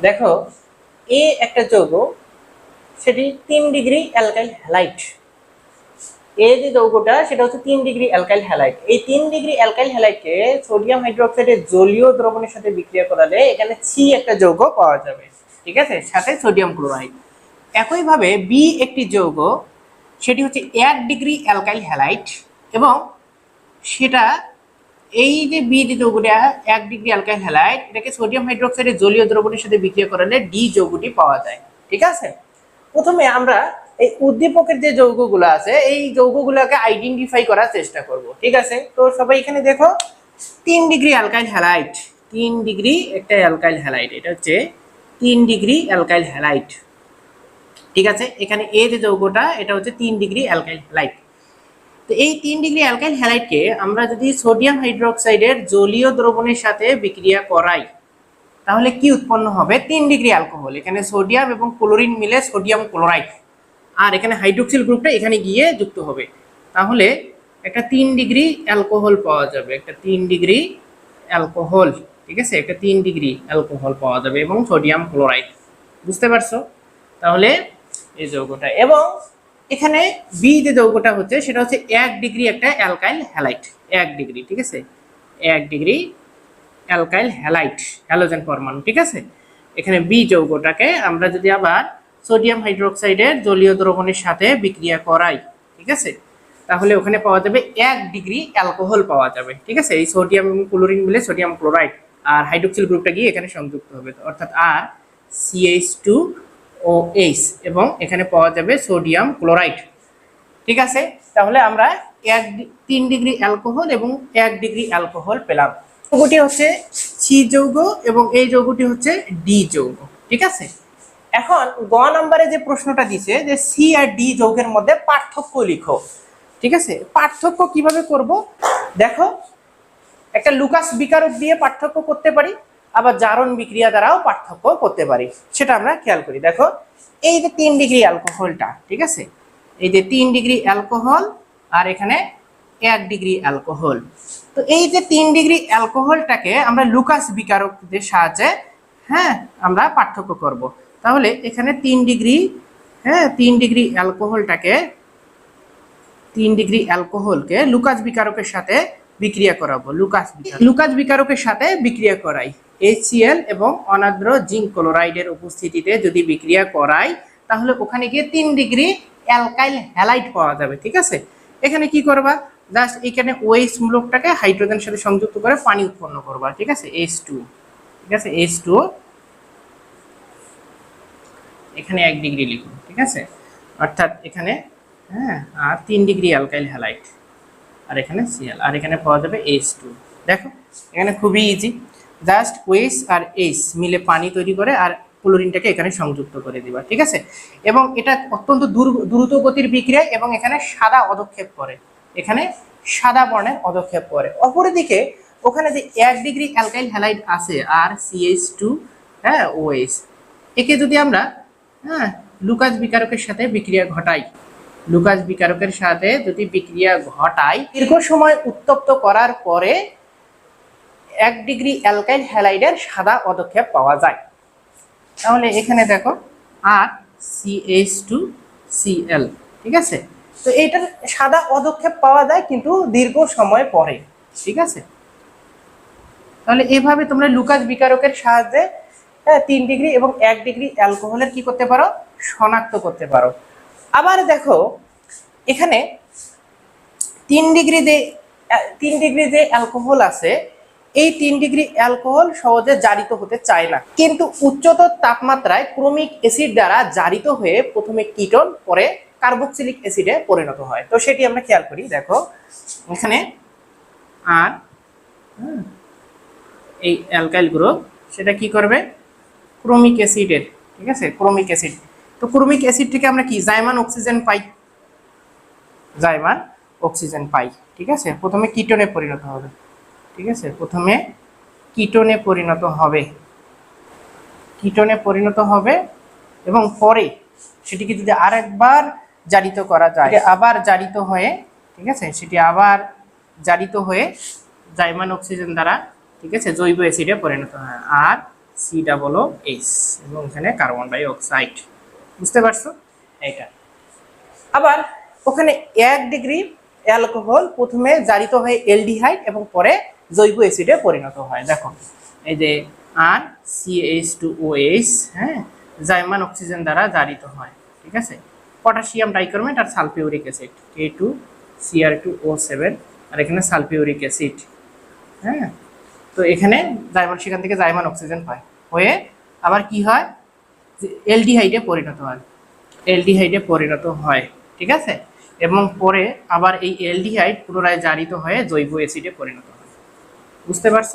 দেখো, এ একটা যৌগ, সেটি তিন ডিগ্রি অ্যালকাইল হ্যালাইট। এ যে যৌগটা, সেটা হচ্ছে তিন ডিগ্রি অ্যালকাইল হ্যালাইট। এই তিন ডিগ্রি অ্যালকাইল হ্যালাইটকে সোডিয়াম হাইড্রোক্সাইডের জলীয় দ্রবণের সাথে বিক্রিয়া করালে এখানে সি একটা যৌগ পাওয়া যাবে। ঠিক আছে? সাথে সোডিয়াম ক্লোরাইড। একইভাবে বি একটি যৌগ, সেটি হচ্ছে এক ডিগ্রি অ্যালকাইল হ্যালাইট এবং সেটা এই যে বি যে যৌগটা এক ডিগ্রি অ্যালকাইল হ্যালাইট এটাকে সোডিয়াম হাইড্রোক্সাইডের জলীয় দ্রবণের সাথে বিক্রিয়া করালে ডি যৌগটি পাওয়া যায়। ঠিক আছে? প্রথমে আমরা এই উদ্দীপকের যে যৌগগুলো আছে, এই যৌগগুলোকে আইডেন্টিফাই করার চেষ্টা করব। ঠিক আছে? তো সবাই এখানে দেখো, তিন ডিগ্রি অ্যালকাইল হ্যালাইট তিন ডিগ্রি একটা অ্যালকাইল হ্যালাইট এটা হচ্ছে তিন ডিগ্রি অ্যালকাইল হ্যালাইট ঠিক আছে? এখানে এ যে যৌগটা, এটা হচ্ছে তিন ডিগ্রি অ্যালকাইল হ্যালাইট তো এই তিন ডিগ্রি অ্যালকাইল হ্যালাইটকে আমরা যদি সোডিয়াম হাইড্রোক্সাইডের জলীয় দ্রবণের সাথে বিক্রিয়া করাই, তাহলে কি উৎপন্ন হবে? তিন ডিগ্রি অ্যালকোহল। এখানে সোডিয়াম এবং ক্লোরিন মিলে সোডিয়াম ক্লোরাইড। আর এখানে হাইড্রোক্সিল গ্রুপটা এখানে গিয়ে যুক্ত হবে। তাহলে একটা তিন ডিগ্রি অ্যালকোহল পাওয়া যাবে। একটা তিন ডিগ্রি অ্যালকোহল, ঠিক আছে? একটা তিন ডিগ্রি অ্যালকোহল পাওয়া যাবে এবং সোডিয়াম ক্লোরাইড। বুঝতে পারছ? তাহলে এই যৌগটা এবং এখানে বি যে যৌগটা হচ্ছে, সেটা হচ্ছে এক ডিগ্রি একটা অ্যালকাইল হ্যালাইট। এক ডিগ্রি, ঠিক আছে? এক ডিগ্রি অ্যালকাইল হ্যালাইট, হ্যালোজেন পরমাণু, ঠিক আছে? এখানে বি যৌগটাকে আমরা যদি আবার সোডিয়াম হাইড্রোক্সাইডের জলীয় দ্রবণের সাথে বিক্রিয়া করাই, ঠিক আছে? তাহলে ওখানে পাওয়া যাবে এক ডিগ্রি অ্যালকোহল পাওয়া যাবে, ঠিক আছে? এই সোডিয়াম এবং ক্লোরিন মিলে সোডিয়াম ক্লোরাইড আর হাইড্রোক্সিল গ্রুপটা গিয়ে এখানে সংযুক্ত হবে। অর্থাৎ R CH two O H এবং এখানে পাওয়া যাবে সোডিয়াম ক্লোরাইড। ঠিক আছে? তাহলে আমরা এক তিন ডিগ্রি অ্যালকোহল এবং এক ডিগ্রি অ্যালকোহল পেলাম। যৌগটি হচ্ছে সি যৌগ এবং এই যৌগটি হচ্ছে ডি যৌগ। ঠিক আছে? এখন গ নম্বরে যে প্রশ্নটা দিছে যে সি আর ডি যৌগের মধ্যে পার্থক্য লিখো। ঠিক আছে? পার্থক্য কীভাবে করব? দেখো, একটা লুকাস বিকারক দিয়ে পার্থক্য করতে পারি। আবার জারণ বিক্রিয়া দ্বারাও পার্থক্য করতে পারি। সেটা আমরা খেয়াল করি। দেখো, এই যে তিন ডিগ্রি অ্যালকোহলটা, ঠিক আছে? এই যে তিন ডিগ্রি অ্যালকোহল আর এখানে এক ডিগ্রি অ্যালকোহল। তো এই যে তিন ডিগ্রি অ্যালকোহলটাকে আমরা লুকাস বিকারকদের সাহায্যে হ্যাঁ আমরা পার্থক্য করব। তাহলে এখানে তিন ডিগ্রি হ্যাঁ তিন ডিগ্রি অ্যালকোহলটাকে, তিন ডিগ্রি অ্যালকোহলকে লুকাস বিকারকের সাথে বিক্রিয়া করাবো, লুকাস। লুকাস বিকারকের সাথে বিক্রিয়া করাই। HCl এবং অনাদ্র জিঙ্ক ক্লোরাইডের উপস্থিতিতে যদি বিক্রিয়া করাই, তাহলে ওখানে গিয়ে তিন ডিগ্রি অ্যালকাইল হ্যালাইট পাওয়া যাবে, ঠিক আছে? এখানে কি করবা? জাস্ট এখানে ওএইচ মূলকটাকে হাইড্রোজেনের সাথে সংযুক্ত করে পানি উৎপন্ন করবা, ঠিক আছে? এইচ টু ঠিক আছে? এইচ টু এখানে এক ডিগ্রি লিখুন, ঠিক আছে? অর্থাৎ এখানে হ্যাঁ আর তিন ডিগ্রি অ্যালকাইল হ্যালাইট। আর এখানে সিএল আর এখানে পাওয়া যাবে এইচ টু দেখো, এখানে খুবই ইজি জাস্ট ওয়েস আর এইচ মিলে পানি তৈরি করে আর ক্লোরিনটাকে এখানে সংযুক্ত করে দিবা, ঠিক আছে? এবং এটা অত্যন্ত দূর- দ্রুত গতির বিক্রিয়া এবং এখানে সাদা অদক্ষেপ করে। এখানে সাদা বর্ণের অদক্ষেপ করে। অপরদিকে, ওখানে যে এক ডিগ্রি অ্যালকাইল হ্যালাইড আছে, আর সিএইচ টু হ্যাঁ ওএস একে যদি আমরা হ্যাঁ লুকাস বিকারকের সাথে বিক্রিয়া ঘটাই লুকাস বিকারকের সাথে যদি বিক্রিয়া ঘটায়, দীর্ঘ সময় উত্তপ্ত করার পরে এক ডিগ্রি অ্যালকাইল হ্যালাইডের সাদা পদক্ষেপ পাওয়া যায়। তাহলে এখানে দেখো, আর সিএইচ টু সিএল ঠিক আছে? তো এটার সাদা পদক্ষেপ পাওয়া যায় কিন্তু দীর্ঘ সময় পরে, ঠিক আছে? তাহলে এভাবে তোমরা লুকাস বিকারকের সাহায্যে হ্যাঁ তিন ডিগ্রি এবং এক ডিগ্রি অ্যালকোহলের কি করতে পারো? শনাক্ত করতে পারো। আবার দেখো, এখানে তিন ডিগ্রি যে, তিন ডিগ্রি যে অ্যালকোহল আছে, এই তিন ডিগ্রি অ্যালকোহল সহজে জারিত হতে চায় না। কিন্তু উচ্চতর তাপমাত্রায় ক্রমিক অ্যাসিড দ্বারা জারিত হয়ে প্রথমে কিটন পরে কার্বক্সিলিক অ্যাসিডে পরিণত হয়। তো সেটি আমরা খেয়াল করি, দেখো, এখানে আর এই অ্যালকাইল গ্রুপ সেটা কি করবে? ক্রোমিক অ্যাসিডের ঠিক আছে? ক্রোমিক অ্যাসিড তো ক্রোমিক অ্যাসিড থেকে আমরা কি? জাইমান অক্সিজেন পাই। জাইমান অক্সিজেন পাই, ঠিক আছে? প্রথমে কিটনে পরিণত হবে, ঠিক আছে? প্রথমে কিটনে পরিণত হবে, কিটনে পরিণত হবে এবং পরে সেটিকে যদি আরেকবার জারিত করা যায় আবার জারিত হয়ে, ঠিক আছে? সেটি আবার জারিত হয়ে জাইমান অক্সিজেন দ্বারা, ঠিক আছে? জৈব অ্যাসিডে পরিণত হয়। আর সি ডাবল এইচ এবং এখানে কার্বন ডাই অক্সাইড। বুঝতে পারছ? এইটা। আবার ওখানে এক ডিগ্রি অ্যালকোহল প্রথমে জারিত হয় এলডিহাইড এবং পরে জৈব অ্যাসিডে পরিণত হয়। দেখো এই যে R CH two O H হ্যাঁ জাইমান অক্সিজেন দ্বারা জারিত হয় ঠিক আছে? পটাশিয়াম ডাইকার্বনেট আর sulphuric acid K two CR two O seven আর এখানে সালফিউরিক অ্যাসিড হ্যাঁ? তো এখানে জাইমান সেখান থেকে জাইমান অক্সিজেন পায়। হয়ে আবার কি হয়? এলডিহাইডে পরিণত হয়। এলডিহাইডে পরিণত হয়, ঠিক আছে? এবং পরে আবার এই এলডিহাইড পুনরায় জারিত হয়ে জৈব অ্যাসিডে পরিণত হয়। বুঝতে পারছ?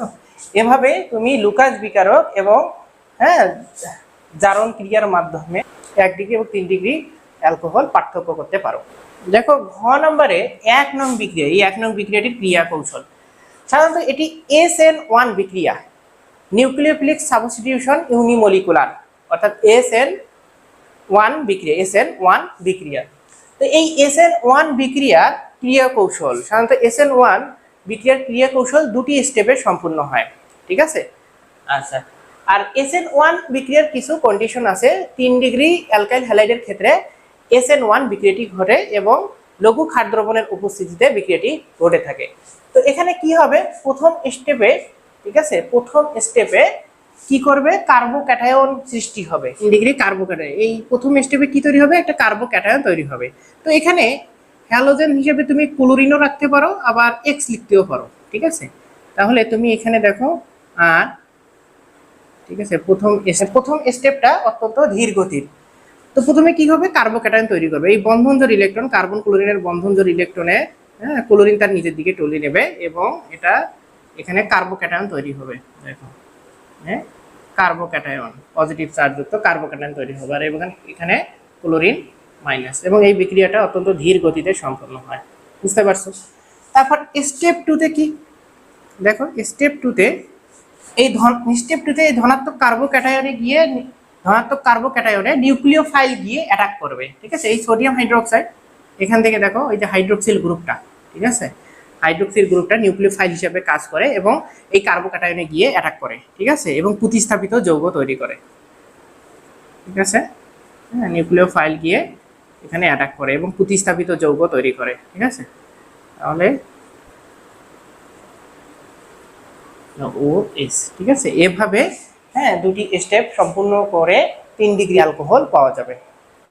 এভাবে তুমি লুকাস বিকারক এবং হ্যাঁ জারণ ক্রিয়ার মাধ্যমে এক ডিগ্রি এবং তিন ডিগ্রি অ্যালকোহল পার্থক্য করতে পারো। দেখো, ঘ নম্বরে এক নং বিক্রিয়া, এই এক নং বিক্রিয়াটির ক্রিয়া কৌশল সাধারণত এটি এস এন ওয়ান বিক্রিয়া, নিউক্লিওফিলিক সাবস্টিটিউশন ইউনিমলিকুলার। অর্থাৎ এস এন ওয়ান বিক্রিয়া এস এন ওয়ান বিক্রিয়া। তো এই এস এন ওয়ান বিক্রিয়ার ক্রিয়া কৌশল সাধারণত এস এন ওয়ান বিক্রিয়ার ক্রিয়া কৌশল দুটি স্টেপে সম্পূর্ণ হয় ঠিক আছে? আচ্ছা। আর এস এন ওয়ান বিক্রিয়ার কিছু কন্ডিশন আছে তিন ডিগ্রি অ্যালকাইল হ্যালাইডের ক্ষেত্রে এস এন ওয়ান বিক্রিয়াটি ঘটে এবং লঘু খাদ্য দ্রবণের উপস্থিতিতে বিক্রিয়াটি ঘটে থাকে। তো এখানে কি হবে? প্রথম স্টেপে ঠিক আছে? প্রথম স্টেপে কি করবে? কার্বোক্যাটায়ন সৃষ্টি হবে। Degree carbocation. এই প্রথম স্টেপে কি তৈরি হবে? একটা কার্বোক্যাটায়ন তৈরি হবে। তো এখানে হ্যালোজেন হিসেবে তুমি ক্লোরিনও রাখতে পারো, আবার এক্স লিখতেও পারো, ঠিক আছে? তাহলে তুমি এখানে দেখো, আর, ঠিক আছে, প্রথম প্রথম স্টেপটা অত্যন্ত ধীর গতির তো প্রথমে কি হবে? কার্বোক্যাটায়ন তৈরি করবে। এই বন্ধনজোর ইলেকট্রন, কার্বন ক্লোরিনের বন্ধনজোর ইলেকট্রনে হ্যাঁ ক্লোরিন তার নিজের দিকে টলি নেবে এবং এটা এখানে কার্বোক্যাটায়ন তৈরি হবে। দেখো। হ্যাঁ কার্বোক্যাটায়ন পজিটিভ চার্জযুক্ত কার্বোক্যাটায়ন তৈরি হবে। আর এবং এখানে ক্লোরিন মাইনাস এবং এই বিক্রিয়াটা অত্যন্ত ধীর গতিতে সম্পন্ন হয়। বুঝতে পারছ? তারপর স্টেপ টুতে কি? দেখো স্টেপ টুতে এই ধন স্টেপ টুতে এই ধনাত্মক কার্বোক্যাটায়নে গিয়ে, ধনাত্মক কার্বোক্যাটায়নে নিউক্লিওফাইল গিয়ে অ্যাটাক করবে। ঠিক আছে? এই সোডিয়াম হাইড্রোক্সাইড এখান থেকে দেখো, এই যে হাইড্রোক্সিল গ্রুপটা ঠিক আছে? হাইড্রোক্সিল গ্রুপটা নিউক্লিওফাইল হিসেবে কাজ করে এবং এই কার্বোক্যাটায়নে গিয়ে অ্যাটাক করে, ঠিক আছে? এবং প্রতিস্থাপিত যৌগ তৈরি করে, ঠিক আছে? হ্যাঁ নিউক্লিওফাইল গিয়ে এখানে অ্যাটাক করে এবং প্রতিস্থাপিত যৌগ তৈরি করে, ঠিক আছে? তাহলে ও এস ঠিক আছে? এভাবে হ্যাঁ দুটি স্টেপ সম্পূর্ণ করে তিন ডিগ্রি অ্যালকোহল পাওয়া যাবে।